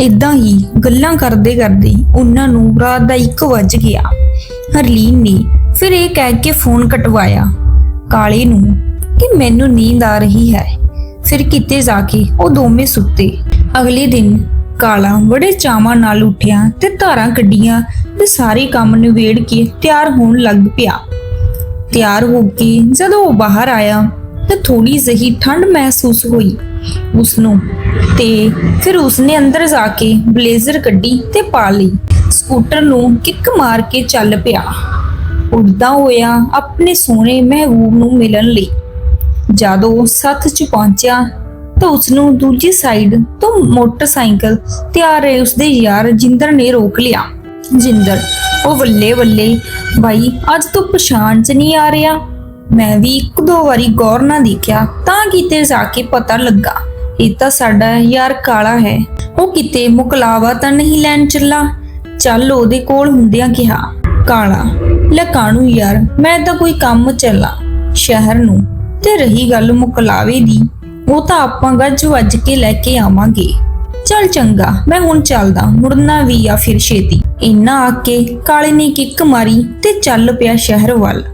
ਇਦਾਂ ਹੀ ਗੱਲਾਂ ਕਰਦੇ ਕਰਦੇ ਉਹਨਾਂ ਨੂੰ ਰਾਤ ਦਾ 1 ਵੱਜ ਗਿਆ। ਹਰਲੀਨ ਨੇ ਫਿਰ ਇਹ ਕਹਿ ਕੇ ਫੋਨ ਕਟਵਾਇਆ। ਕਾਲੇ ਨੂੰ ਕਿ ਮੈਨੂੰ ਨੀਂਦ ਆ ਰਹੀ ਹੈ। ਫਿਰ ਕਿਤੇ ਜਾ ਕੇ ਉਹ ਦੋਵੇਂ ਸੁੱਤੇ। ਅਗਲੇ ਦਿਨ ਕਾਲਾ ਬੜੇ ਚਾਵਾਂ ਨਾਲ ਉੱਠਿਆ ਤੇ ਧਾਰਾਂ ਕੱਢੀਆਂ ਤੇ ਸਾਰੇ ਕੰਮ ਨਿਬੇੜ ਕੇ ਤਿਆਰ ਹੋਣ ਲੱਗ ਪਿਆ। ਤਿਆਰ ਹੋ ਕੇ ਜਦੋਂ ਉਹ ਬਾਹਰ ਆਇਆ ਤਾਂ ਥੋੜੀ ਜਿਹੀ ਠੰਡ ਮਹਿਸੂਸ ਹੋਈ। ਉਸ ਨੂੰ ਤੇ ਫਿਰ ਉਸਨੇ ਅੰਦਰ ਜਾ ਕੇ ਬਲੇਜ਼ਰ ਕੱਢੀ ਤੇ ਪਾ ਲਈ। ਸਕੂਟਰ ਨੂੰ ਕਿੱਕ ਮਾਰ ਕੇ ਚੱਲ ਪਿਆ। ਉੱਡਦਾ ਹੋਇਆ ਆਪਣੇ ਸੋਹਣੇ ਮਹਿਬੂਬ ਨੂੰ ਮਿਲਣ ਲਈ। ਜਦੋਂ ਉਹ ਸੱਥ 'ਚ ਪਹੁੰਚਿਆ ਤਾਂ ਉਸ ਨੂੰ ਦੂਜੀ ਸਾਈਡ ਤੋਂ ਮੋਟਰਸਾਈਕਲ ਤੇ ਆ ਰਹੇ ਉਸਦੇ ਯਾਰ ਜਿੰਦਰ ਨੇ ਰੋਕ ਲਿਆ। ਜਿੰਦਰ, ਉਹ ਵੱਲੇ ਵੱਲੇ ਬਾਈ, ਅੱਜ ਤੂੰ ਪਛਾਣ 'ਚ ਨਹੀਂ ਆ ਰਿਹਾ? ਮੈਂ ਵੀ ਇੱਕ ਦੋ ਵਾਰੀ ਗੌਰ ਨਾਲ ਦੇਖਿਆ, ਤਾਂ ਕਿਤੇ ਜਾ ਕੇ ਪਤਾ ਲੱਗਾ, ਇਹ ਤਾਂ ਸਾਡਾ ਯਾਰ ਕਾਲਾ ਹੈ। ਉਹ ਕਿਤੇ ਮੁਕਲਾਵਾ ਤਾਂ ਨਹੀਂ ਲੈਣ ਚੱਲਾ। ਚੱਲ ਉਹਦੇ ਕੋਲ ਹੁੰਦਿਆਂ ਕਿਹਾ, ਕਾਲਾ ਲੈ ਕਾਣੂ ਯਾਰ, ਮੈਂ ਤਾਂ ਕੋਈ ਕੰਮ ਚੱਲਾ, ਸ਼ਹਿਰ ਨੂੰ, ਤੇ ਰਹੀ ਗੱਲ ਮੁਕਲਾਵੇ ਦੀ। ਉਹ ਤਾਂ ਆਪਾਂ ਗੱਜ ਵੱਜ ਕੇ ਲੈ ਕੇ ਆਵਾਂਗੇ। ਚੱਲ ਚੰਗਾ, ਮੈਂ ਹੁਣ ਚੱਲਦਾ, ਮੁੜਨਾ ਵੀ ਆ ਫਿਰ ਛੇਤੀ। ਇੰਨਾ ਆ ਕੇ ਕਾਲੇ ਨੇ ਕਿੱਕ ਮਾਰੀ ਤੇ ਚੱਲ ਪਿਆ ਸ਼ਹਿਰ ਵੱਲ।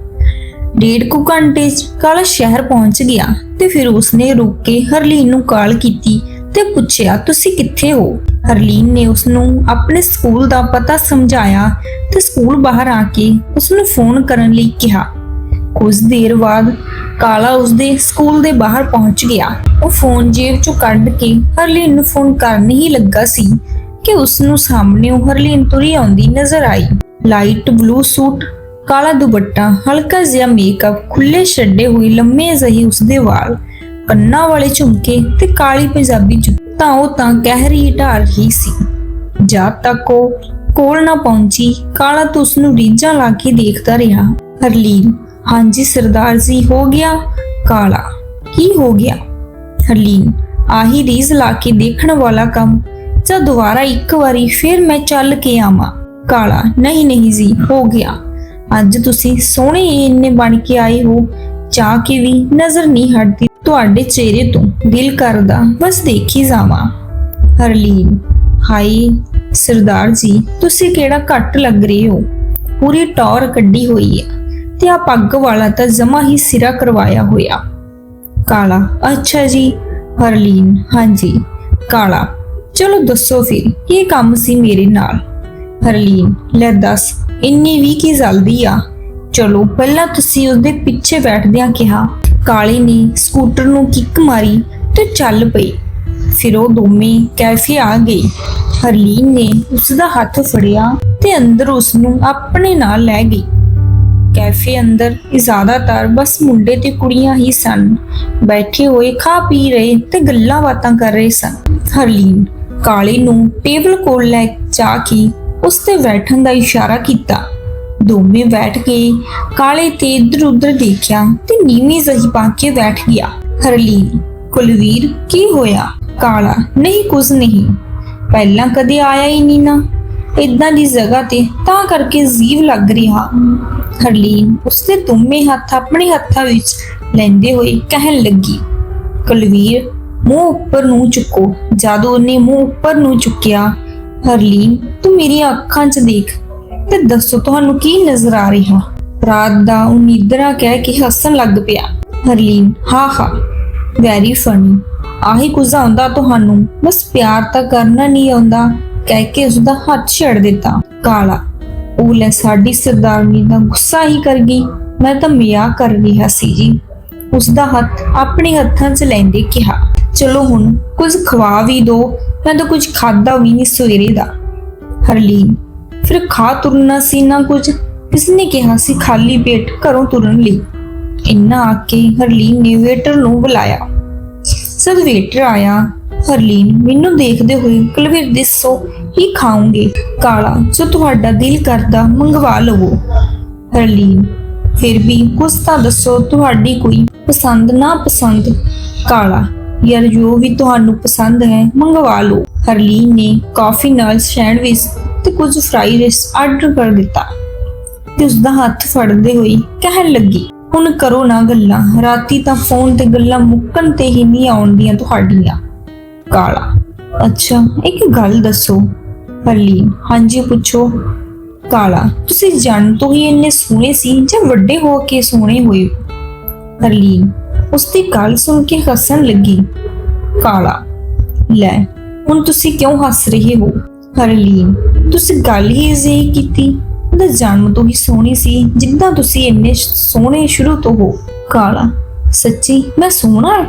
ਡੇਢ ਕੁ ਘੰਟੇ 'ਚ ਕਾਲਾ ਸ਼ਹਿਰ ਪਹੁੰਚ ਗਿਆ ਤੇ ਫਿਰ ਉਸਨੇ ਰੁਕ ਕੇ ਹਰਲੀਨ ਨੂੰ ਕਾਲ ਕੀਤੀ ਤੇ ਪੁੱਛਿਆ, ਤੁਸੀਂ ਕਿੱਥੇ ਹੋ? ਹਰਲੀਨ ਨੇ ਉਸ ਨੂੰ ਆਪਣੇ ਸਕੂਲ ਦਾ ਪਤਾ ਸਮਝਾਇਆ ਤੇ ਸਕੂਲ ਬਾਹਰ ਆ ਕੇ ਉਸ ਨੂੰ ਫੋਨ ਕਰਨ ਲਈ ਕਿਹਾ। ਕੁਝ ਦੇਰ ਬਾਅਦ ਕਾਲਾ ਉਸਦੇ ਸਕੂਲ ਦੇ ਬਾਹਰ ਪਹੁੰਚ ਗਿਆ। ਉਹ ਫੋਨ ਜੇਬ ਚੋਂ ਕੱਢ ਕੇ ਹਰਲੀਨ ਨੂੰ ਫੋਨ ਕਰਨ ਹੀ ਲੱਗਾ ਸੀ ਕਿ ਉਸ ਨੂੰ ਸਾਹਮਣੇ ਉਹ ਹਰਲੀਨ ਤੁਰੀ ਆਉਂਦੀ ਨਜ਼ਰ ਆਈ। ਲਾਈਟ ਬਲੂ ਸੂਟ ਕਾਲਾ ਦੁਪੱਟਾ, ਹਲਕਾ ਜਿਹਾ ਮੇਕਅਪ ਖੁੱਲੇ ਛੱਡੇ ਹੋਏ ਲੰਮੇ ਜਿਹੇ ਉਸਦੇ ਵਾਲ, ਕੰਨਾਂ ਵਾਲੇ ਝੁਮਕੇ ਤੇ ਕਾਲੀ ਪੰਜਾਬੀ ਜੁੱਤੀ ਤਾਂ ਉਹ ਤਾਂ ਕਹਿਰੀ ਢਾਲ ਰਹੀ ਸੀ। ਜਦ ਤੱਕ ਉਹ ਕੋਲ ਨਾ ਪਹੁੰਚੀ, ਕਾਲਾ ਤਾਂ ਉਸ ਨੂੰ ਰੀਝਾਂ ਲਾ ਕੇ ਦੇਖਦਾ ਰਿਹਾ। ਹਰਲੀਨ, ਹਾਂਜੀ ਸਰਦਾਰ ਜੀ, ਹੋ ਗਿਆ। ਕਾਲਾ, ਕੀ ਹੋ ਗਿਆ? ਹਰਲੀਨ, ਆਹੀ ਰੀਜ਼ ਲਾ ਕੇ ਦੇਖਣ ਵਾਲਾ ਕੰਮ, ਜਾਂ ਦੁਬਾਰਾ ਇੱਕ ਵਾਰੀ ਫਿਰ ਮੈਂ ਚੱਲ ਕੇ ਆਵਾਂ? ਕਾਲਾ, ਨਹੀਂ ਨਹੀਂ ਜੀ, ਹੋ ਗਿਆ। ਅੱਜ ਤੁਸੀਂ ਸੋਹਣੇ ਇੰਨੇ ਬਣ ਕੇ ਆਏ ਹੋ, ਚਾਹ ਕੇ ਵੀ ਨਜ਼ਰ ਨਹੀਂ ਹਟਦੀ। ਤੁਹਾਡੇ ਚਿਹਰੇ ਤੋਂ ਦਿਲ ਕਰਦਾ, ਬਸ ਦੇਖੀ ਜਾਵਾਂ। ਹਰਲੀਨ ਹਾਈ ਸਰਦਾਰ ਜੀ, ਤੁਸੀਂ ਕਿਹੜਾ ਘੱਟ ਲੱਗ ਰਹੇ ਹੋ? ਪੂਰੀ ਟੌਰ ਕੱਢੀ ਹੋਈ ਹੈ ਤੇ ਆ ਪੱਗ ਵਾਲਾ ਤਾਂ ਜਮਾ ਹੀ ਸਿਰਾ ਕਰਵਾਇਆ ਹੋਇਆ। ਕਾਲਾ, ਅੱਛਾ ਜੀ। ਹਰਲੀਨ, ਹਾਂਜੀ। ਕਾਲਾ, ਚਲੋ ਦੱਸੋ ਫਿਰ, ਇਹ ਕੰਮ ਸੀ ਮੇਰੇ ਨਾਲ। ਹਰਲੀਨ, ਲੈ ਦੱਸ ਇੰਨੀ ਵੀ ਕੀ ਜਲਦੀ ਆ? ਚਲੋ, ਪਹਿਲਾਂ ਤੁਸੀਂ ਉਸਦੇ ਪਿੱਛੇ ਬੈਠਦਿਆਂ ਕਿਹਾ, ਕਾਲੇ ਨੇ ਸਕੂਟਰ ਨੂੰ ਕਿੱਕ ਮਾਰੀ ਤੇ ਚੱਲ ਪਈ ਫਿਰ ਉਹ ਦੋਵੇਂ ਕੈਫੇ ਆ ਗਏ। ਹਰਲੀਨ ਨੇ ਉਸ ਦਾ ਹੱਥ ਫੜਿਆ ਤੇ ਅੰਦਰ ਉਸ ਨੂੰ ਆਪਣੇ ਨਾਲ ਲੈ ਗਈ। ਕੈਫੇ ਅੰਦਰ ਜ਼ਿਆਦਾਤਰ ਬਸ ਮੁੰਡੇ ਤੇ ਕੁੜੀਆਂ ਹੀ ਸਨ। ਬੈਠੇ ਹੋਏ ਖਾ ਪੀ ਰਹੇ ਤੇ ਗੱਲਾਂ ਬਾਤਾਂ ਕਰ ਰਹੇ ਸਨ। ਹਰਲੀਨ ਕਾਲੇ ਨੂੰ ਟੇਬਲ ਕੋਲ ਲੈ ਜਾ ਕੇ ਉਸ ਤੇ ਬੈਠਣ ਦਾ ਇਸ਼ਾਰਾ ਕੀਤਾ। ਦੋਵੇਂ ਬੈਠ ਕੇ ਕਾਲੇ ਤੇ ਇਧਰ ਉਧਰ ਦੇਖਿਆ ਤੇ ਨੀਵੀਂ ਜਹੀ ਪਾ ਕੇ ਬੈਠ ਗਿਆ। ਹਰਲੀਨ, ਕੁਲਵੀਰ, ਕੀ ਹੋਇਆ? ਕਾਲਾ, ਨਹੀਂ, ਕੁਝ ਨਹੀਂ। ਪਹਿਲਾਂ ਕਦੇ ਆਇਆ ਹੀ ਨਹੀਂ ਨਾ। ਇਦਾਂ ਦੀ ਜਗ੍ਹਾ ਤੇ ਤਾਂ ਕਰਕੇ ਜੀਵ ਲੱਗ ਰਿਹਾ। ਹਰਲੀਨ ਉਸਦੇ ਦੋਵੇਂ ਹੱਥ ਆਪਣੇ ਹੱਥਾਂ ਵਿੱਚ ਲੈਂਦੇ ਹੋਏ ਕਹਿਣ ਲੱਗੀ, ਕੁਲਵੀਰ, ਮੂੰਹ ਉੱਪਰ ਨੂੰ ਚੁੱਕੋ। ਜਦੋਂ ਉਹਨੇ ਮੂੰਹ ਉੱਪਰ ਨੂੰ ਚੁੱਕਿਆ ਹਰਲੀਨ, ਤੂੰ ਮੇਰੀਆਂ ਅੱਖਾਂ 'ਚ ਦੇਖ ਤੇ ਦੱਸੋ ਤੁਹਾਨੂੰ ਕੀ ਨਜ਼ਰ ਆ ਰਿਹਾ? ਰਾਤ ਦਾ ਉਹ ਕਹਿ ਕੇ ਹੱਸਣ ਲੱਗ ਪਿਆ। ਹਰਲੀਨ, ਹਾਂ ਹਾਂ ਵੈਰੀ ਫਨੀ ਆਹੀ ਕੁਝ ਆਉਂਦਾ ਤੁਹਾਨੂੰ? ਬਸ ਪਿਆਰ ਤਾਂ ਕਰਨਾ ਨਹੀਂ ਆਉਂਦਾ, ਕਹਿ ਕੇ ਉਸ ਦਾ ਹੱਥ ਛੱਡ ਦਿੱਤਾ। ਕਾਲਾ, ਉਹ ਲੈ ਸਾਡੀ ਸਰਦਾਰਨੀ ਦਾ ਗੁੱਸਾ ਹੀ ਕਰ ਗਈ। ਮੈਂ ਤਾਂ ਮਜ਼ਾਕ ਕਰ ਰਿਹਾ ਸੀ ਜੀ। ਉਸ ਦਾ ਹੱਥ ਆਪਣੇ ਹੱਥਾਂ 'ਚ ਲੈਂਦੇ ਕਿਹਾ। ਚਲੋ ਹੁਣ ਕੁਝ ਖਵਾ ਵੀ ਦੋ, ਮੈਂ ਤਾਂ ਕੁਝ ਖਾਦਾ ਵੀ ਨਹੀਂ ਸਵੇਰੇ ਦਾ। ਹਰਲੀਨ, ਫਿਰ ਖਾ ਤੁਰਨਾ ਸੀ ਨਾ ਕੁਝ? ਕਿਸਨੇ ਕਿਹਾ ਸੀ ਖਾਲੀ ਪੇਟ ਘਰੋਂ ਤੁਰਨ ਲਈ? ਇੰਨਾ ਆ ਕੇ ਹਰਲੀਨ ਨੇ ਵੇਟਰ ਨੂੰ ਬੁਲਾਇਆ। ਜਦ ਵੇਟਰ ਆਇਆ, ਹਰਲੀਨ, ਮੈਨੂੰ ਦੇਖਦੇ ਹੋਏ ਕੁਲਵੀਰ ਦਿਸੋ, ਕੀ ਖਾਉਂਗੇ ਕਾਲਾ, ਜੋ ਤੁਹਾਡਾ ਦਿਲ ਕਰਦਾ, ਮੰਗਵਾ ਲਵੋ। ਹਰਲੀਨ, ਫਿਰ ਵੀ ਕੁਛ ਤਾਂ ਦੱਸੋ, ਤੁਹਾਡੀ ਕੋਈ ਪਸੰਦ, ਨਾ ਪਸੰਦ? ਕਾਲਾ ਯਾਰ ਜੋ ਵੀ ਤੁਹਾਨੂੰ ਪਸੰਦ ਹੈ, ਮੰਗਵਾ ਲਓ। ਹਰਲੀਨ ਨੇ ਕਾਫੀ ਨਾਲ ਸੈਂਡਵਿਚ ਤੇ ਕੁਝ ਫਰਾਈ ਰਾਈਸ ਆਰਡਰ ਕਰ ਦਿੱਤਾ ਤੇ ਉਸ ਦਾ ਹੱਥ ਫੜਦੇ ਹੋਈ ਕਹਿਣ ਲੱਗੀ, ਹੁਣ ਕਰੋ ਨਾ ਗੱਲਾਂ। ਰਾਤੀ ਤਾਂ ਫੋਨ ਤੇ ਗੱਲਾਂ ਮੁੱਕਣ ਤੇ ਹੀ ਨਹੀਂ ਆਉਂਦੀਆਂ ਤੁਹਾਡੀਆਂ। ਕਾਲਾ, ਅੱਛਾ, ਇੱਕ ਗੱਲ ਦੱਸੋ। ਹਰਲੀਨ, ਹਾਂਜੀ, ਪੁੱਛੋ। ਕਾਲਾ, ਤੁਸੀਂ ਜਨ ਤੋਂ ਹੀ ਇੰਨੇ ਸੋਹਣੇ ਸੀ ਜਾਂ ਵੱਡੇ ਹੋ ਕੇ ਸੋਹਣੇ ਹੋਏ ਹਰਲੀਨ ਉਸ ਦੀ ਗੱਲ ਸੁਣ ਕੇ ਹੱਸਣ ਲੱਗੀ। ਕਾਲਾ, ਲੈ, ਹੁਣ ਤੁਸੀਂ ਕਿਉਂ ਹੱਸ ਰਹੇ ਹੋ? ਹਰਲੀਨ, ਤੁਸੀਂ ਗੱਲ ਹੀ ਅਜਿਹੀ ਕੀਤੀ। ਉਹਦਾ ਜਨਮ ਤੋਂ ਹੀ ਸੋਹਣੀ ਸੀ, ਜਿੱਦਾਂ ਤੁਸੀਂ ਇੰਨੇ ਸੋਹਣੇ ਸ਼ੁਰੂ ਤੋਂ ਹੋ। ਕਾਲਾ, ਸੱਚੀ, ਮੈਂ ਸੋਹਣਾ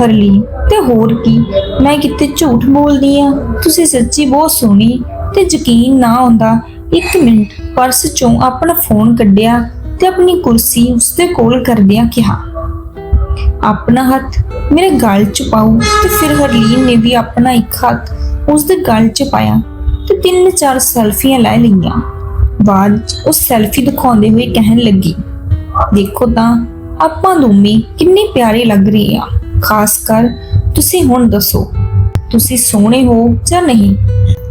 ਹਰਲੀਨ, ਤੇ ਹੋਰ ਕੀ? ਮੈਂ ਕਿਤੇ ਝੂਠ ਬੋਲਦੀ ਆ ਤੁਸੀਂ ਸੱਚੀ ਬਹੁਤ ਸੋਹਣੀ, ਤੇ ਯਕੀਨ ਨਾ ਆਉਂਦਾ। ਇੱਕ ਮਿੰਟ, ਪਰਸ ਚੋਂ ਆਪਣਾ ਫੋਨ ਕੱਢਿਆ ਤੇ ਆਪਣੀ ਕੁਰਸੀ ਉਸਦੇ ਕੋਲ ਕਰਦਿਆਂ ਕਿਹਾ ਆਪਣਾ ਹੱਥ ਮੇਰੇ ਗਲ 'ਚ ਪਾਓ ਤੇ ਫਿਰ ਹਰਲੀਨ ਨੇ ਵੀ ਆਪਣਾ ਇੱਕ ਹੱਥ ਉਸ ਦੇ ਗਲ 'ਚ ਪਾਇਆ ਤੇ ਤਿੰਨ ਚਾਰ ਸੈਲਫੀਆਂ ਲੈ ਲਈਆਂ। ਬਾਅਦ ਉਹ ਸੈਲਫੀ ਦਿਖਾਉਂਦੇ ਹੋਏ ਕਹਿਣ ਲੱਗੀ, ਦੇਖੋ ਤਾਂ, ਆਪਾਂ ਦੋਵੇਂ ਕਿੰਨੇ ਪਿਆਰੇ ਲੱਗ ਰਹੇ ਆ। ਖਾਸ ਕਰ ਤੁਸੀਂ ਹੁਣ ਦੱਸੋ, ਤੁਸੀਂ ਸੋਹਣੇ ਹੋ ਜਾਂ ਨਹੀਂ?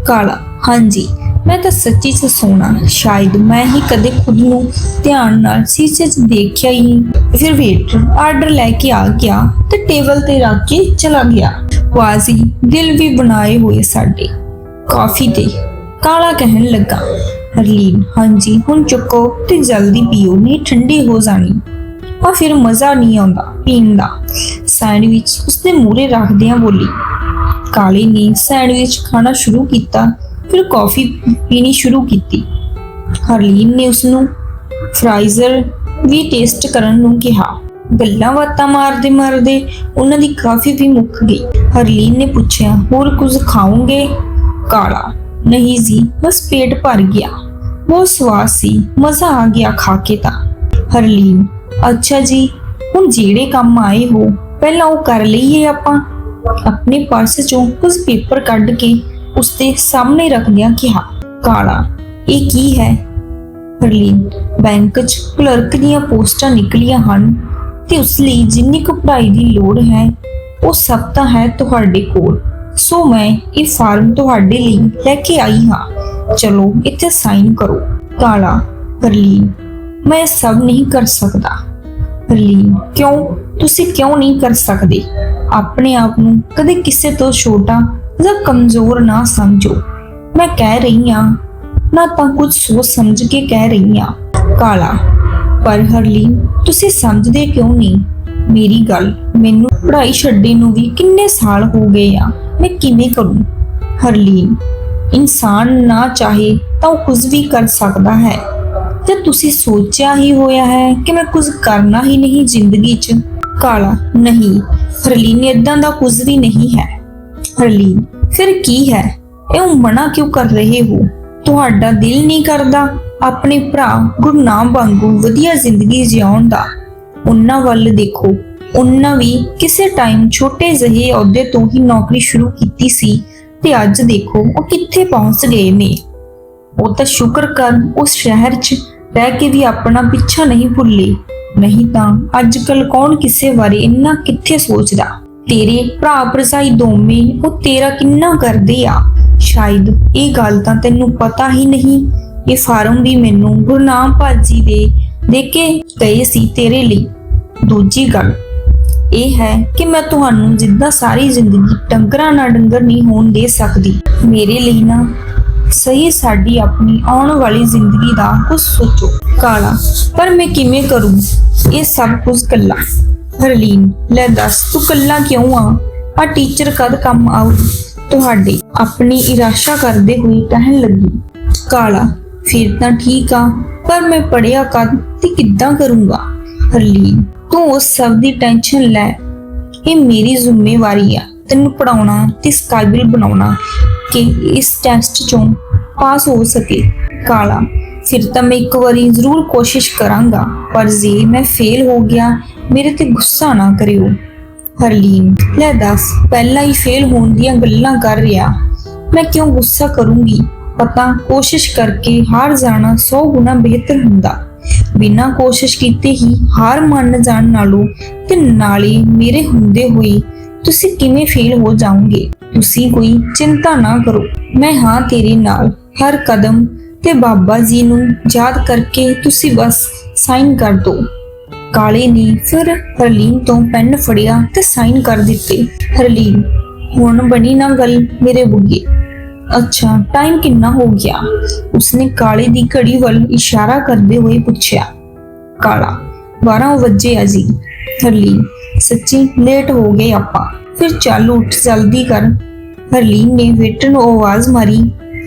ਕਾਲਾ, ਹਾਂਜੀ ਮੈਂ ਤਾਂ ਸੱਚੀ ਚ ਸੋਹਣਾ। ਸ਼ਾਇਦ ਮੈਂ ਹੀ ਕਦੇ ਖੁਦ ਨੂੰ ਧਿਆਨ ਨਾਲ ਸ਼ੀਸ਼ੇ 'ਚ ਦੇਖਿਆ ਹੀ ਫਿਰ ਵੇਟਰ ਆਰਡਰ ਲੈ ਕੇ ਆ ਗਿਆ ਤੇ ਟੇਬਲ ਤੇ ਰੱਖ ਕੇ ਚਲਾ ਗਿਆ। ਵਾਜ਼ੀ ਦਿਲ ਵੀ ਬਣਾਏ ਹੋਏ ਸਾਡੇ। ਕਾਫੀ ਤੇ ਕਾਲਾ ਕਹਿਣ ਲੱਗਾ। ਹਰਲੀਨ, ਹਾਂਜੀ, ਹੁਣ ਚੁੱਕੋ ਤੇ ਜਲਦੀ ਪੀਓ, ਨਹੀਂ ਠੰਡੀ ਹੋ ਜਾਣੀ। ਆ ਫਿਰ ਮਜ਼ਾ ਨਹੀਂ ਆਉਂਦਾ ਪੀਣ ਦਾ। ਸੈਂਡਵਿਚ ਉਸਦੇ ਮੂਹਰੇ ਰੱਖਦਿਆਂ ਬੋਲੀ, ਕਾਲੇ ਨੇ ਸੈਂਡਵਿਚ ਖਾਣਾ ਸ਼ੁਰੂ ਕੀਤਾ। ਫਿਰ ਕਾਫੀ ਪੀਣੀ ਸ਼ੁਰੂ ਕੀਤੀ। ਹਰਲੀਨ ਨੇ ਉਸ ਨੂੰ ਫਰਾਈਜ਼ਰ ਵੀ ਟੇਸਟ ਕਰਨ ਨੂੰ ਕਿਹਾ। ਗੱਲਾਂ ਬਾਤਾਂ ਮਾਰਦੇ ਮਾਰਦੇ ਉਹਨਾਂ ਦੀ ਕਾਫੀ ਵੀ ਮੁੱਕ ਗਈ। ਹਰਲੀਨ ਨੇ ਪੁੱਛਿਆ, ਹੋਰ ਕੁਝ ਖਾਓਗੇ? ਕਾਲਾ, ਨਹੀਂ ਜੀ, ਬਸ ਪੇਟ ਭਰ ਗਿਆ। ਬਹੁਤ ਸਵਾਦ ਸੀ, ਮਜ਼ਾ ਆ ਗਿਆ ਖਾ ਕੇ ਤਾਂ। ਹਰਲੀਨ, ਅੱਛਾ ਜੀ, ਹੁਣ ਜਿਹੜੇ ਕੰਮ ਆਏ ਹੋ, ਪਹਿਲਾਂ ਉਹ ਕਰ ਲਈਏ ਆਪਾਂ? ਆਪਣੇ ਪਰਸ ਚੋਂ ਕੁਝ ਪੇਪਰ ਕੱਢ ਕੇ ਉਸਦੇ ਸਾਹਮਣੇ ਰੱਖਦਿਆਂ ਕਿਹਾ, ਕਾਲਾ, ਇਹ ਕੀ ਹੈ? ਹਰਲੀਨ ਬੈਂਕ 'ਚ ਕਲਰਕ ਦੀਆਂ ਪੋਸਟਾਂ ਨਿਕਲੀਆਂ ਹਨ ਤੇ ਉਸ ਲਈ ਜਿੰਨੀ ਕੁ ਪੜ੍ਹਾਈ ਦੀ ਲੋੜ ਹੈ, ਉਹ ਸਭ ਤਾਂ ਹੈ ਤੁਹਾਡੇ ਕੋਲ। ਸੋ ਮੈਂ ਇਹ ਫਾਰਮ ਤੁਹਾਡੇ ਲਈ ਲੈ ਕੇ ਆਈ ਹਾਂ। ਚਲੋ, ਇੱਥੇ ਸਾਈਨ ਕਰੋ। ਕਾਲਾ, ਹਰਲੀਨ, ਮੈਂ ਸਭ ਨਹੀਂ ਕਰ ਸਕਦਾ। ਹਰਲੀਨ, ਕਿਉਂ? ਤੁਸੀਂ ਕਿਉਂ ਨਹੀਂ ਕਰ ਸਕਦੇ? ਆਪਣੇ ਆਪ ਨੂੰ ਕਦੇ ਕਿਸੇ ਤੋਂ ਛੋਟਾ ਜਾਂ ਕਮਜ਼ੋਰ ਨਾ ਸਮਝੋ। ਮੈਂ ਕਹਿ ਰਹੀ ਹਾਂ ਨਾ ਤਾਂ ਕੁਝ ਸੋਚ ਸਮਝ ਕੇ ਕਹਿ ਰਹੀ ਹਾਂ, ਕਾਲਾ। ਪਰ ਹਰਲੀਨ, ਤੁਸੀਂ ਸਮਝਦੇ ਕਿਉਂ ਨਹੀਂ? ਮੇਰੀ ਗੱਲ, ਮੈਨੂੰ ਪੜ੍ਹਾਈ ਛੱਡੇ ਨੂੰ ਵੀ ਕਿੰਨੇ ਸਾਲ ਹੋ ਗਏ ਆ, ਮੈਂ ਕਿਵੇਂ ਕਰੂੰ? ਹਰਲੀਨ, ਇਨਸਾਨ ਨਾ ਚਾਹੇ ਤਾਂ ਉਹ ਕੁਝ ਵੀ ਕਰ ਸਕਦਾ ਹੈ। ਤੇ ਤੁਸੀਂ ਸੋਚਿਆ ਹੀ ਹੋਇਆ ਹੈ ਕਿ ਮੈਂ ਕੁਝ ਕਰਨਾ ਹੀ ਨਹੀਂ ਜ਼ਿੰਦਗੀ 'ਚ। ਕਾਲਾ, ਨਹੀਂ, ਹਰਲੀਨ ਇਦਾਂ ਦਾ ਕੁਝ ਵੀ ਨਹੀਂ ਹੈ। ਹਰਲੀਨ ਫਿਰ ਕੀ ਹੈ? ਇਹ ਮਨਾ ਕਿਉਂ ਕਰ ਰਹੇ ਹੋ? ਤੁਹਾਡਾ ਦਿਲ ਨਹੀਂ ਕਰਦਾ ਆਪਣੇ ਭਰਾ ਗੁਰਨਾਮ ਵਾਂਗੂ ਵਧੀਆ ਜ਼ਿੰਦਗੀ ਜਿਉਣ ਦਾ। ਉਹਨਾਂ ਵੱਲ ਦੇਖੋ। ਉਹਨਾਂ ਵੀ ਕਿਸੇ ਟਾਈਮ ਛੋਟੇ ਜਿਹੇ ਅਹੁਦੇ ਤੋਂ ਹੀ ਨੌਕਰੀ ਸ਼ੁਰੂ ਕੀਤੀ ਸੀ ਤੇ ਅੱਜ ਦੇਖੋ ਉਹ ਕਿੱਥੇ ਪਹੁੰਚ ਗਏ ਨੇ। ਉਹ ਤਾਂ ਸ਼ੁਕਰ ਕਰ ਉਸ ਸ਼ਹਿਰ 'ਚ ਰਹਿ ਕੇ ਵੀ ਆਪਣਾ ਪਿੱਛਾ ਨਹੀਂ ਭੁੱਲੇ। ਨਹੀਂ ਤਾਂ ਅੱਜ ਕੱਲ ਕੌਣ ਕਿਸੇ ਬਾਰੇ ਇੰਨਾ ਕਿੱਥੇ ਸੋਚਦਾ? ਤੇਰੇ ਭਰਾ ਭਰਜਾਈ ਦੋਵੇਂ, ਉਹ ਤੇਰਾ ਕਿੰਨਾ ਕਰਦੇ ਆ? ਸ਼ਾਇਦ ਇਹ ਗੱਲ ਤਾਂ ਤੈਨੂੰ ਪਤਾ ਹੀ ਨਹੀਂ। ਇਹ ਫਾਰਮ ਵੀ ਮੈਨੂੰ ਗੁਰਨਾਮ ਭਾਜੀ ਦੇ ਦੇ ਕੇ ਗਏ ਸੀ ਤੇਰੇ ਲਈ। ਦੂਜੀ ਗੱਲ ਇਹ ਹੈ ਕਿ ਮੈਂ ਤੁਹਾਨੂੰ ਜਿੱਦਾਂ ਸਾਰੀ ਜ਼ਿੰਦਗੀ ਡੰਗਰਾਂ ਨਾਲ ਡੰਗਰ ਨਹੀਂ ਹੋਣ ਦੇ ਸਕਦੀ। ਮੇਰੇ ਲਈ ਨਾ ਸਹੀ ਸਾਡੀ ਆਪਣੀ ਆਉਣ ਵਾਲੀ ਜ਼ਿੰਦਗੀ ਦਾ ਕੁਝ ਸੋਚੋ, ਕਾਲਾ। ਪਰ ਮੈਂ ਕਿਵੇਂ ਕਰੂੰ? ਇਹ ਸਭ ਕੁਝ ਕੱਲਾ। ਹਰਲੀਨ, ਲੈ ਦੱਸ, ਤੂੰ ਕੱਲਾ ਕਿਉਂ ਆ? ਆ ਟੀਚਰ ਕਦ ਕੰਮ ਆਉ ਤੁਹਾਡੇ ਆਪਣੀ ਇਰਾਸ਼ਾ ਕਰਦੇ ਹੋਏ ਕਹਿਣ ਲੱਗੀ। ਕਾਲਾ, ਫਿਰ ਤਾਂ ਠੀਕ ਆ, ਪਰ ਮੈਂ ਪੜਿਆ ਕਦ ਤੇ ਕਿੱਦਾਂ ਕਰੂੰਗਾ? ਹਰਲੀਨ, ਤੂੰ ਉਸ ਸਭ ਦੀ ਟੈਨਸ਼ਨ ਲੈ। ਇਹ ਮੇਰੀ ਜ਼ਿੰਮੇਵਾਰੀ ਆ, ਤੈਨੂੰ ਪੜਾਉਣਾ ਤੇ ਇਸ ਬਣਾਉਣਾ, ਕਿ ਇਸ ਟੈਸਟ ਚੋਂ ਪਾਸ ਹੋ ਸਕੇ। ਕਾਲਾ ਫਿਰ ਤਾਂ ਮੈਂ ਇੱਕ ਵਾਰੀ ਜ਼ਰੂਰ ਕੋਸ਼ਿਸ਼ ਕਰਾਂਗਾ, ਪਰ ਜੇ ਮੈਂ ਫੇਲ ਹੋ ਗਿਆ, ਮੇਰੇ ਤੇ ਗੁੱਸਾ ਨਾ ਕਰਿਓ। ਹਰਲੀਨ, ਲੈ ਦੱਸ, ਪਹਿਲਾਂ ਹੀ ਫੇਲ ਹੋਣ ਦੀਆਂ ਗੱਲਾਂ ਕਰ ਰਿਹਾ। ਮੈਂ ਕਿਉਂ ਗੁੱਸਾ ਕਰੂੰਗੀ? ਪਤਾ, ਕੋਸ਼ਿਸ਼ ਕਰਕੇ ਹਾਰ ਜਾਣਾ 100 ਗੁਣਾ ਬਿਹਤਰ ਹੁੰਦਾ। ਬਿਨਾਂ ਕੋਸ਼ਿਸ਼ ਕੀਤੇ ਹੀ ਹਾਰ ਮੰਨ ਜਾਣ ਨਾਲੋਂ ਤੇ ਨਾਲੇ ਮੇਰੇ ਹੁੰਦੇ ਹੋਏ ਤੁਸੀਂ ਕਿਵੇਂ ਫੇਲ ਹੋ ਜਾਓਗੇ? ਤੁਸੀਂ ਕੋਈ ਚਿੰਤਾ ਨਾ ਕਰੋ। ਮੈਂ ਹਾਂ ਤੇਰੇ ਨਾਲ। ਹਰ ਕਦਮ ਤੇ ਬਾਬਾ ਜੀ ਨੂੰ ਯਾਦ ਕਰਕੇ ਤੁਸੀਂ ਬਸ ਸਾਈਨ ਕਰ ਦਿਓ ਕਾਲੇ ਨੇ ਫਿਰ ਹਰਲੀਨ ਤੋਂ ਪੈਨ ਫੜਿਆ ਤੇ ਸਾਈਨ ਕਰ ਦਿੱਤੇ। ਹਰਲੀਨ, ਹੁਣ ਬਣੀ ਨਾ ਗੱਲ ਮੇਰੇ ਬੁੱਗੇ ਅੱਛਾ, ਟਾਈਮ ਕਿੰਨਾ ਹੋ ਗਿਆ? ਉਸਨੇ ਕਾਲੇ ਦੀ ਘੜੀ ਵੱਲ ਇਸ਼ਾਰਾ ਕਰਦੇ ਹੋਏ ਪੁੱਛਿਆ, ਕਾਲਾ 12 ਵਜੇ ਆ ਜੀ। ਹਰਲੀਨ, ਸੱਚੀ ਲੇਟ ਹੋ ਗਏ ਆਪਾਂ। ਫਿਰ ਚੱਲ ਉੱਠ, ਜਲਦੀ ਕਰ। ਹਰਲੀਨ ਨੇ ਵੇਟਰ ਨੂੰ ਆਵਾਜ਼ ਮਾਰੀ।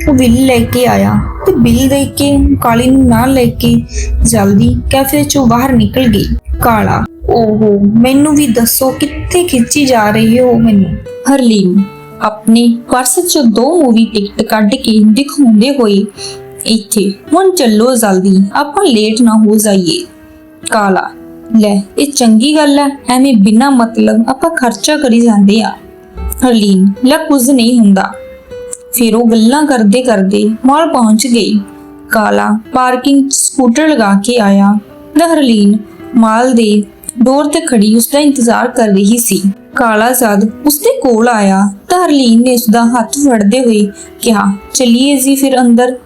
ਉਹ ਬਿੱਲ ਲੈ ਕੇ ਆਇਆ ਤੇ ਬਿੱਲ ਦੇ ਕੇ ਕਾਲੀ ਨੂੰ ਨਾਲ ਲੈ ਕੇ ਜਲਦੀ ਕੈਫੇ ਚੋਂ ਬਾਹਰ ਨਿਕਲ ਗਈ। ਕਾਲਾ, ਓਹੋ, ਮੈਨੂੰ ਵੀ ਦੱਸੋ ਕਿੱਥੇ ਖਿੱਚੀ ਜਾ ਰਹੀ ਹੋ ਮੈਨੂੰ? ਹਰਲੀਨ, ਆਪਣੇ ਪਰਸ ਚੋਂ ਦੋ ਮੂਵੀ ਟਿਕਟ ਕੱਢ ਕੇ ਦਿਖਾਉਂਦੇ ਹੋਏ ਇੱਥੇ, ਹੁਣ ਚੱਲੋ ਜਲਦੀ, ਆਪਾਂ ਲੇਟ ਨਾ ਹੋ ਜਾਈਏ। ਕਾਲਾ, ਲੈ, ਇਹ ਚੰਗੀ ਗੱਲ ਹੈ, ਐਵੇਂ ਬਿਨਾ ਮਤਲਬ ਆਪਾਂ ਖਰਚਾ ਕਰੀ ਜਾਂਦੇ ਆ। ਹਰਲੀਨ, ਲੈ ਕੁਝ ਨਹੀਂ ਹੁੰਦਾ। ਫਿਰ ਉਹ ਗੱਲਾਂ ਕਰਦੇ ਕਰਦੇ ਮਾਲ ਪਹੁੰਚ ਗਈ। ਕਾਲਾ ਪਾਰਕਿੰਗ ਸਕੂਟਰ ਲਗਾ ਕੇ ਆਇਆ। ਤੇ ਹਰਲੀਨ ਮਾਲ ਦੇ ਡੋਰ ਤੇ ਖੜੀ ਉਸ ਦਾ ਇੰਤਜ਼ਾਰ ਕਰ ਰਹੀ ਸੀ। ਕਾਲਾ ਜਦ ਉਸਦੇ ਕੋਲ ਆਇਆ ਤਾਂ ਹਰਲੀਨ ਨੇ ਉਸਦਾ ਹੱਥ ਫੜਦੇ ਹੋਏ ਕਿਹਾ, ਚਲਿਏ ਜੀ ਫਿਰ ਅੰਦਰ।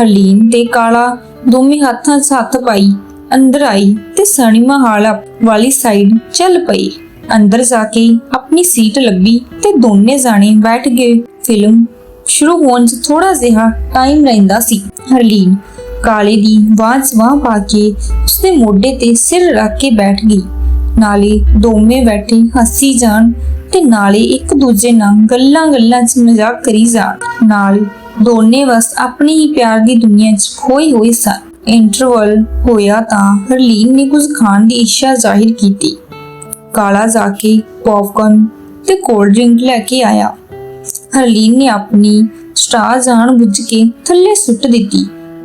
ਹਰਲੀਨ ਤੇ ਕਾਲਾ ਦੋਵੇਂ ਹੱਥਾਂ 'ਚ ਹੱਥ ਪਾਈ ਅੰਦਰ ਆਈ ਤੇ ਸਣੀਮਾ ਹਾਲ ਵਾਲੀ ਸਾਈਡ ਚੱਲ ਪਈ। ਅੰਦਰ ਜਾ ਕੇ ਆਪਣੀ ਸੀਟ ਲੱਭੀ ਤੇ ਦੋਨੇ ਜਾਣੇ ਬੈਠ ਗਏ। ਫਿਲਮ ਸ਼ੁਰੂ ਹੋਣ 'ਚ ਥੋੜਾ ਜਿਹਾ ਟਾਈਮ ਰਹਿੰਦਾ ਸੀ। ਹਰਲੀਨ ਕਾਲੇ ਦੀ ਬਾਂਹ ਬਾਂਹ ਪਾ ਕੇ ਉਸਦੇ ਮੋਢੇ ਤੇ ਸਿਰ ਰੱਖ ਕੇ ਬੈਠ ਗਈ। ਨਾਲੇ ਦੋਵੇਂ ਬੈਠੇ ਹੱਸੀ ਜਾਣ ਤੇ ਨਾਲੇ ਇੱਕ ਦੂਜੇ ਨਾਲ ਗੱਲਾਂ ਗੱਲਾਂ 'ਚ ਮਜ਼ਾਕ ਕਰੀ ਜਾਣ। ਨਾਲ ਦੋਨੇ ਬਸ ਆਪਣੀ ਹੀ ਪਿਆਰ ਦੀ ਦੁਨੀਆ 'ਚ ਖੋਏ ਹੋਏ ਸਨ। ਇੰਟਰਵਲ ਹੋਇਆ ਤਾਂ ਹਰਲੀਨ ਨੇ ਕੁਝ ਖਾਣ ਦੀ ਇੱਛਾ ਜ਼ਾਹਿਰ ਕੀਤੀ। ਕਾਲਾ ਜਾ ਕੇ ਪੌਪਕਾਰਨ ਤੇ ਕੋਲਡ ਡਰਿੰਕ ਲੈ ਕੇ ਆਇਆ। ਹਰਲੀਨ ਨੇ ਆਪਣੀ ਸਟਾਰ ਜਾਣ ਬੁੱਝ ਕੇ ਥੱਲੇ ਸੁੱਟ ਦਿੱਤੀ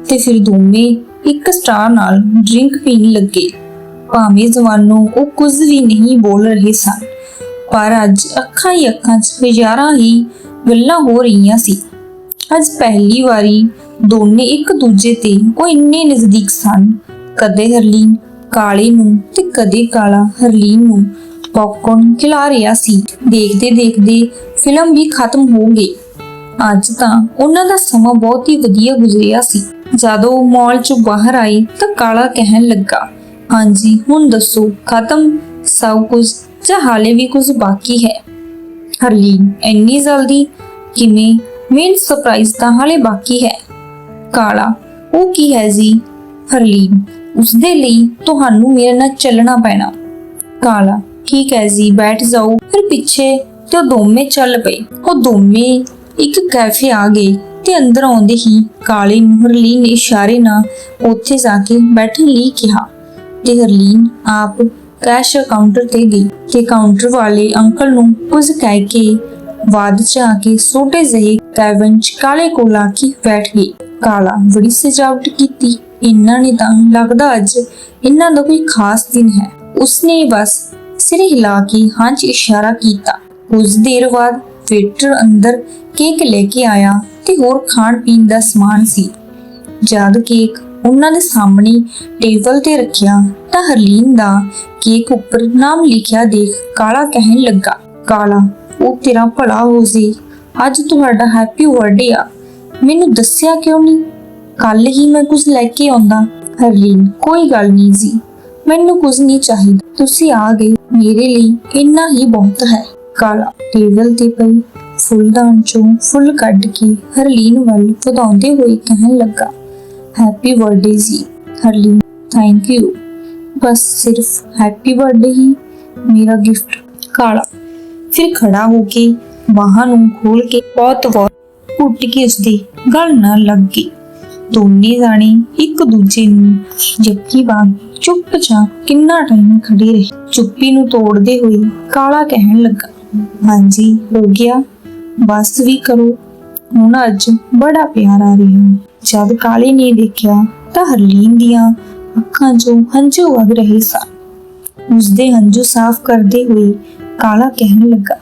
ਤੇ ਫਿਰ ਦੋਵੇਂ ਇੱਕ ਸਟਾਰ ਨਾਲ ਡਰਿੰਕ ਪੀਣ ਲੱਗੇ। ਭਾਵੇਂ ਜਵਾਨੋਂ, ਉਹ ਕੁਝ ਵੀ ਨਹੀਂ ਬੋਲ ਰਹੇ ਸਨ, ਪਰ ਅੱਜ ਅੱਖਾਂ ਹੀ ਅੱਖਾਂ 'ਚ ਹਜ਼ਾਰਾਂ ਹੀ ਗੱਲਾਂ ਹੋ ਰਹੀਆਂ ਸੀ। ਅੱਜ ਪਹਿਲੀ ਵਾਰੀ ਦੋਨੇ ਇੱਕ ਦੂਜੇ ਤੇ ਉਹ ਇੰਨੇ ਨਜ਼ਦੀਕ ਸਨ। ਕਦੇ ਹਰਲੀਨ ਕਾਲੇ ਨੂੰ ਤੇ ਕਦੇ ਕਾਲਾ ਹਰਲੀਨ ਨੂੰ ਪੌਪਕਾਰਨ ਖਿਲਾ ਰਿਹਾ ਸੀ। ਦੇਖਦੇ ਦੇਖਦੇ ਫਿਲਮ ਵੀ ਖਤਮ ਹੋ ਗਈ। ਅੱਜ ਤਾਂ ਉਹਨਾਂ ਦਾ ਸਮਾਂ ਬਹੁਤ ਹੀ ਵਧੀਆ ਗੁਜ਼ਰਿਆ ਸੀ। ਜਦੋਂ ਮਾਲ ਚੋਂ ਬਾਹਰ ਆਈ ਤਾਂ ਕਾਲਾ ਕਹਿਣ ਲੱਗਾ, ਹਾਂਜੀ, ਹੁਣ ਦੱਸੋ, ਖਤਮ ਸਭ ਕੁਝ ਜਾਂ ਹਾਲੇ ਵੀ ਕੁਝ ਬਾਕੀ ਹੈ? ਹਰਲੀਨ ਇੰਨੀ ਜਲਦੀ, ਕਿਵੇਂ? ਮੇਨ ਸਰਪ੍ਰਾਈਜ਼ ਤਾਂ ਹਾਲੇ ਬਾਕੀ ਹੈ। ਕਾਲਾ, ਉਹ ਕੀ ਹੈ ਜੀ? ਹਰਲੀਨ, ਉਸਦੇ ਲਈ ਤੁਹਾਨੂੰ ਮੇਰੇ ਨਾਲ ਚੱਲਣਾ ਪੈਣਾ। ਕਾਲਾ, ਠੀਕ ਹੈ ਜੀ, ਬੈਠ ਜਾਓ, ਫਿਰ ਪਿੱਛੇ ਤੇ ਉਹ ਦੋਵੇਂ ਚੱਲ ਪਏ। ਉਹ ਦੋਵੇਂ ਇੱਕ ਕੈਫੇ ਆ ਗਏ ਤੇ ਅੰਦਰ ਆਉਂਦੇ ਹੀ ਕਾਲੇ ਨੂੰ ਨੇ ਇਸ਼ਾਰੇ ਨਾਲ ਉੱਥੇ ਜਾ ਕੇ ਬੈਠਣ ਲਈ ਕਿਹਾ ਤੇ ਹਰਲੀਨ ਆਪ ਕੈਸ਼ ਕਾਊਂਟਰ ਤੇ ਗਈ ਤੇ ਕਾਊਂਟਰ ਵਾਲੇ ਅੰਕਲ ਨੂੰ ਕੁਝ ਕਹਿ ਕੇ ਬਾਅਦ ਚ ਆ ਕੇ ਛੋਟੇ ਜਿਹੇ ਕੈਬਨ ਚ ਕਾਲੇ ਕੋਲ ਆ ਕੇ ਬੈਠ ਗਈ ਕਾਲਾ ਬੜੀ ਸਜਾਵਟ ਕੀਤੀ। ਇਹਨਾਂ ਨੇ ਤਾਂ ਲੱਗਦਾ ਅੱਜ ਇਹਨਾਂ ਦਾ ਕੋਈ ਖਾਸ ਦਿਨ ਹੈ। ਉਸਨੇ ਬਸ ਸਿਰ ਹਿਲਾ ਕੇ ਹਾਂ ਇਸ਼ਾਰਾ ਕੀਤਾ। ਕੁਝ ਦੇਰ ਬਾਅਦ ਵੇਟਰ ਅੰਦਰ ਕੇਕ ਲੈ ਕੇ ਆਇਆ ਤੇ ਹੋਰ ਖਾਣ ਪੀਣ ਦਾ ਸਮਾਨ ਸੀ। ਜਦ ਕੇਕ ਉਹਨਾਂ ਦੇ ਸਾਹਮਣੇ ਟੇਬਲ ਤੇ ਰੱਖਿਆ ਤਾਂ ਹਰਲੀਨ ਦਾ ਕੇਕ ਉੱਪਰ ਨਾਮ ਲਿਖਿਆ ਦੇਖ ਕਾਲਾ ਕਹਿਣ ਲੱਗਾ, ਕਾਲਾ, ਉਹ ਤੇਰਾ ਭਲਾ ਹੋ ਜੀ। ਅੱਜ ਤੁਹਾਡਾ ਹੈਪੀ ਬਰਥਡੇ ਆ। ਮੈਨੂੰ ਦੱਸਿਆ ਕਿਉਂ ਨਹੀਂ? ਕੱਲ ਹੀ ਮੈਂ ਕੁਝ ਲੈ ਕੇ ਆਉਂਦਾ। ਹਰਲੀਨ, ਕੋਈ ਗੱਲ ਨਹੀਂ ਜੀ। ਮੈਨੂੰ ਕੁਝ ਨਹੀਂ ਚਾਹੀਦਾ। ਤੁਸੀਂ ਆ ਗਏ। ਮੇਰੇ ਲਈ ਇੰਨਾ ਹੀ ਬਹੁਤ ਹੈ। ਕਾਲਾ ਟੇਬਲ ਤੇ ਪਈ, ਫੁੱਲਦਾਨ ਚੋਂ ਫੁੱਲ ਕੱਢ ਕੇ ਹਰਲੀਨ ਵੱਲ ਵਧਾਉਂਦੇ ਹੋਏ ਕਹਿਣ ਲੱਗਾ ਹੈਪੀ ਬਰਥਡੇ ਜੀ, ਹਰਲੀਨ ਥੈਂਕ ਯੂ ਬਸ ਸਿਰਫ ਹੈਪੀ ਬਰਥਡੇ ਹੀ ਮੇਰਾ ਗਿਫਟ ਕਾਲਾ। ਫਿਰ ਖੜਾ ਹੋ ਕੇ ਬਾਹਾਂ ਨੂੰ ਖੋਲ ਕੇ ਬਹੁਤ ਬਹੁਤ ਘੁੱਟ ਕੇ ਉਸਦੀ ਗਲ ਨਾਲ ਲੱਗ ਗਈ। ਦੋਨੇ ਜਾਣੇ ਇੱਕ ਦੂਜੇ ਨੂੰ ਜੱਗੀ ਵਾਂਗ ਚੁੱਪ ਚੁੱਪਚਾਪ ਕਿੰਨਾ ਟਾਈਮ ਖੜੇ ਰਹੇ। ਚੁੱਪੀ ਨੂੰ ਤੋੜਦੇ ਹੋਏ ਕਾਲਾ ਕਹਿਣ ਲੱਗਾ ਹਾਂਜੀ, ਹੋ ਗਿਆ। ਬਸ ਵੀ ਕਰੋ। ਹੁਣ ਅੱਜ ਬੜਾ ਪਿਆਰ ਆ ਰਿਹਾ। ਜਦ ਕਾਲੇ ਨੇ ਦੇਖਿਆ ਤਾਂ ਹਰਲੀਨ ਦੀਆਂ ਅੱਖਾਂ 'ਚੋਂ ਹੰਝੂ ਵਗ ਰਹੇ ਸਨ। ਉਸਦੇ ਹੰਝੂ ਸਾਫ਼ ਕਰਦੇ ਹੋਏ ਕਾਲਾ ਕਹਿਣ ਲੱਗਾ